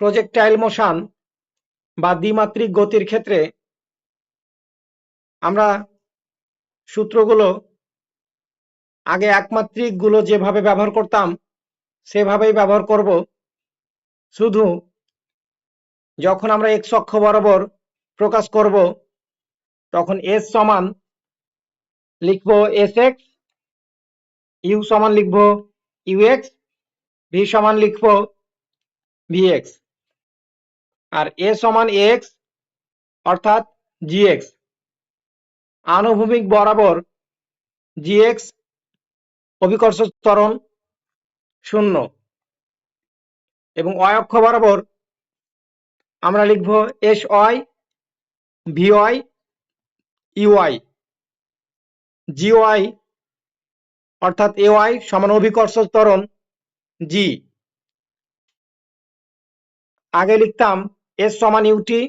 Projectile motion বা দ্বিমাত্রিক গতির ক্ষেত্রে আমরা সূত্রগুলো আগে একমাত্রিকগুলো যেভাবে ব্যবহার করতাম, সেভাবেই ব্যবহার করব। শুধু যখন আমরা এক্স অক্ষ বরাবর প্রকাশ করব, তখন এস সমান লিখব এস এক্স ইউ সমান লিখব ইউ এক্স ভি সমান লিখব ভি এক্স আর এ সমান এক্স অর্থাৎ জি এক্স আনুভূমিক বরাবর জি এক্স অভিকর্ষ ত্বরণ শূন্য। এবং অয় অক্ষ বরাবর আমরা লিখব S Y V Y UI G Y অর্থাৎ এ ওয়াই সমান অভিকর্ষ ত্বরণ জি আগে লিখতাম এস সমান UT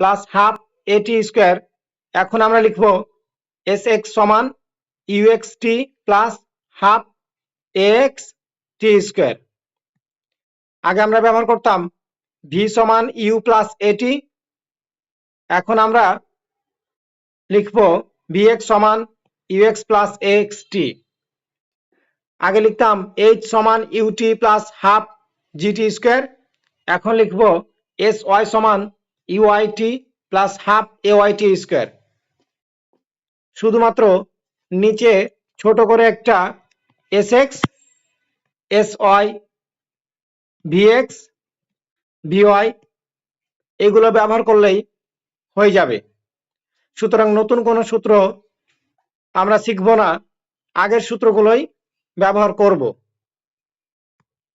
plus half AT square এখন আমরা লিখব এস এক্স সমান UX T plus half X T square আগে আমরা ব্যবহার করতাম ভি সমান ইউ প্লাস এটি এখন আমরা লিখব ভি এক্স সমান ইউএক্স প্লাস এক্স টি আগে লিখতাম এইচ সমান UT plus half GT square এখন লিখব এস ওয়াই সমান UIT plus half A YT square শুধুমাত্র নিচে ছোট করে একটা S X S Y VX VY এগুলো ব্যবহার করলেই হয়ে যাবে। সুতরাং নতুন কোনো সূত্র আমরা শিখব না, আগের সূত্রগুলোই ব্যবহার করব।